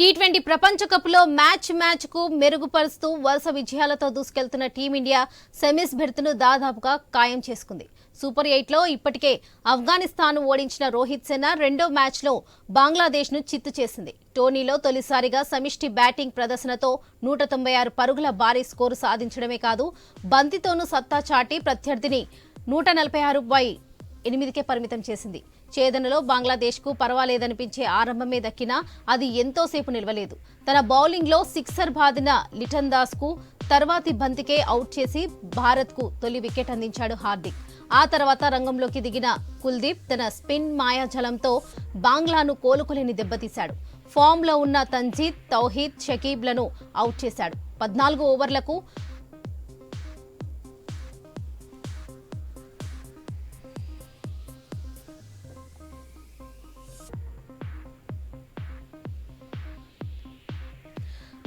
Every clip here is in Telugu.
టీ ట్వంటీ ప్రపంచ కప్లో మ్యాచ్ మ్యాచ్కు మెరుగుపరుస్తూ వరుస విజయాలతో దూసుకెళ్తున్న టీమిండియా సెమీస్ బెర్త్ను దాదాపుగా ఖాయం చేసుకుంది. సూపర్ ఎయిట్లో ఇప్పటికే ఆఫ్ఘనిస్తాన్ ఓడించిన రోహిత్ సేన రెండో మ్యాచ్లో బంగ్లాదేశ్ను చిత్తు చేసింది. టోర్నీలో తొలిసారిగా సమిష్టి బ్యాటింగ్ ప్రదర్శనతో నూట తొంభై ఆరు పరుగుల భారీ స్కోరు సాధించడమే కాదు బంతితోనూ సత్తా చాటి ప్రత్యర్థిని నూట నలభై ఆరు బై ఎనిమిదికే పరిమితం చేసింది. ఛేదనలో బంగ్లాదేశ్కు పర్వాలేదనిపించే ఆరంభమే దక్కినా అది ఎంతోసేపు నిలవలేదు. తన బౌలింగ్లో సిక్సర్ బాదిన లిటన్ దాస్కు తర్వాతి బంతికే అవుట్ చేసి భారత్కు తొలి వికెట్ అందించాడు హార్దిక్. ఆ తర్వాత రంగంలోకి దిగిన కుల్దీప్ తన స్పిన్ మాయాజలంతో బాంగ్లాను కోలుకోలేని దెబ్బతీశాడు. ఫామ్లో ఉన్న తంజీద్ తౌహీద్ షకీబ్లను అవుట్ చేశాడు. పద్నాలుగు ఓవర్లకు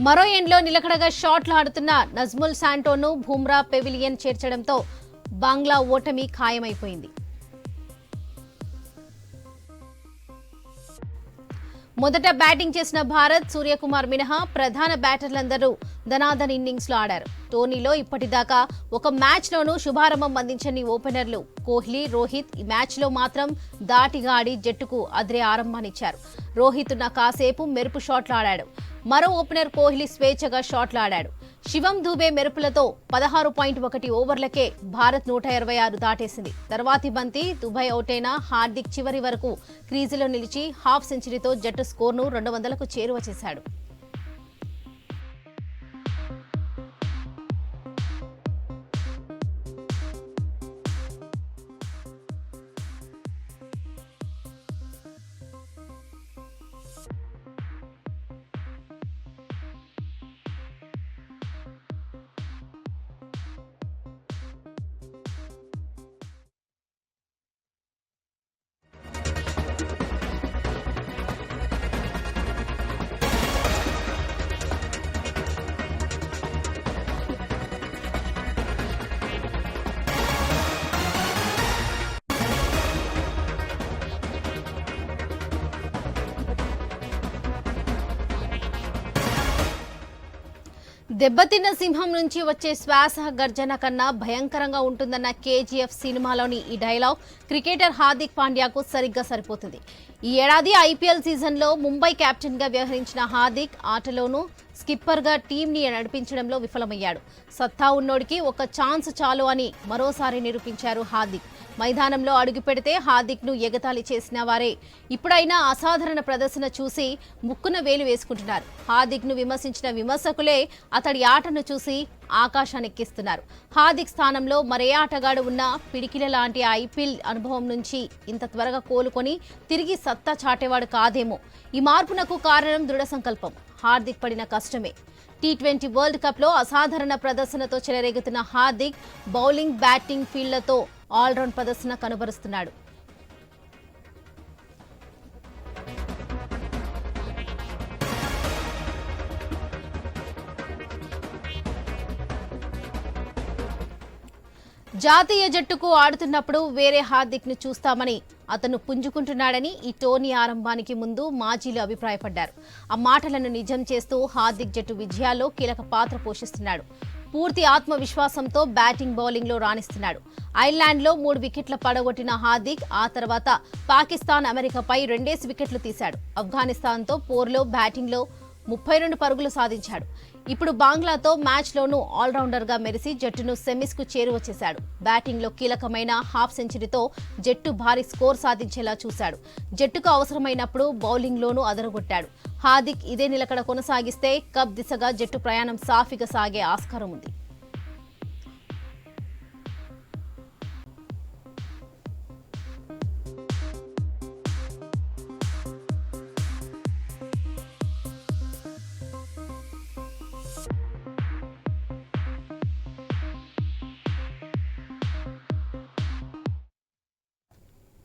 మరో ఎండ్లో నిలకడగా షాట్లు ఆడుతున్న నజ్ముల్ శాంటోను బుమ్రా పెవిలియన్ చేర్చడంతో బంగ్లా ఓటమి ఖాయమైపోయింది. మొదట బ్యాటింగ్ చేసిన భారత్ సూర్యకుమార్ మినహా ప్రధాన బ్యాటర్లందరూ ధనాధన్ ఇన్నింగ్స్లో ఆడారు. టోర్నీలో ఇప్పటిదాకా ఒక మ్యాచ్లోనూ శుభారంభం అందించని ఓపెనర్లు కోహ్లీ రోహిత్ ఈ మ్యాచ్లో మాత్రం దాటిగా ఆడి జట్టుకు అదిరే ఆరంభాన్నిచ్చారు. రోహిత్ నా కాసేపు మెరుపు షాట్లు ఆడాడు. మరో ఓపెనర్ కోహ్లీ స్వేచ్ఛగా షాట్లు ఆడాడు. శివం దూబే మెరుపులతో పదహారు పాయింట్ ఒకటి ఓవర్లకే భారత్ నూట ఇరవై ఆరు దాటేసింది. తర్వాతి బంతి దుబాయ్ అవుటైన హార్దిక్ చివరి వరకు క్రీజులో నిలిచి హాఫ్ సెంచరీతో జట్టు స్కోర్ను రెండు వందలకు చేరువ చేశాడు. దెబ్బతిన్న సింహం నుంచి వచ్చే శ్వాస గర్జన కన్నా భయంకరంగా ఉంటుందన్న కేజీఎఫ్ సినిమాలోని ఈ డైలాగ్ క్రికెటర్ హార్దిక్ పాండ్యాకు సరిగ్గా సరిపోతుంది. ఈ ఏడాది ఐపీఎల్ సీజన్లో ముంబై కెప్టెన్గా వ్యవహరించిన హార్దిక్ ఆటలోనూ స్కిప్పర్గా టీంని నడిపించడంలో విఫలమయ్యాడు. సత్తా ఉన్నోడికి ఒక ఛాన్స్ చాలు అని మరోసారి నిరూపించారు హార్దిక్. మైదానంలో అడుగుపెడితే హార్దిక్ను ఎగతాళి చేసిన వారే. ఇప్పుడైనా అసాధారణ ప్రదర్శన చూసి ముక్కున వేలు వేసుకుంటున్నారు. హార్దిక్ను విమర్శించిన విమర్శకులే అతడి ఆటను చూసి ఆకాశానెక్కిస్తున్నారు. హార్దిక్ స్థానంలో మరే ఆటగాడు ఉన్న పిడికిల లాంటి ఐపీఎల్ అనుభవం నుంచి ఇంత త్వరగా కోలుకొని తిరిగి సత్తా చాటేవాడు కాదేమో. ఈ మార్పునకు కారణం దృఢ సంకల్పం. హార్దిక్ పడిన కష్టమే. టీ ట్వంటీ వరల్డ్ కప్లో అసాధారణ ప్రదర్శనతో చెలరేగుతున్న హార్దిక్ బౌలింగ్ బ్యాటింగ్ ఫీల్డ్లతో ఆల్రౌండ్ ప్రదర్శన కనబరుస్తున్నాడు. జాతీయ జట్టుకు ఆడుతున్నప్పుడు వేరే హార్దిక్ను చూస్తామని అతను పుంజుకుంటున్నాడని ఈ టోర్నీ ఆరంభానికి ముందు మాజీలు అభిప్రాయపడ్డారు. ఆ మాటలను నిజం చేస్తూ హార్దిక్ జట్టు విజయాల్లో కీలక పాత్ర పోషిస్తున్నాడు. పూర్తి ఆత్మవిశ్వాసంతో బ్యాటింగ్ బౌలింగ్లో రాణిస్తున్నాడు. ఐర్లాండ్లో మూడు వికెట్ల పడగొట్టిన హార్దిక్ ఆ తర్వాత పాకిస్తాన్ అమెరికాపై రెండేసి వికెట్లు తీశాడు. ఆఫ్ఘనిస్తాన్తో పోర్లో బ్యాటింగ్లో ముప్పై రెండు పరుగులు సాధించాడు. ఇప్పుడు బంగ్లాతో మ్యాచ్లోనూ ఆల్రౌండర్గా మెరిసి జట్టును సెమీస్కు చేరువ చేశాడు బ్యాటింగ్లో కీలకమైన హాఫ్ సెంచరీతో జట్టు భారీ స్కోర్ సాధించేలా చూశాడు. జట్టుకు అవసరమైనప్పుడు బౌలింగ్లోనూ అదరగొట్టాడు. హార్దిక్ ఇదే నిలకడ కొనసాగిస్తే కప్ దిశగా జట్టు ప్రయాణం సాఫీగా సాగే ఆస్కారం ఉంది.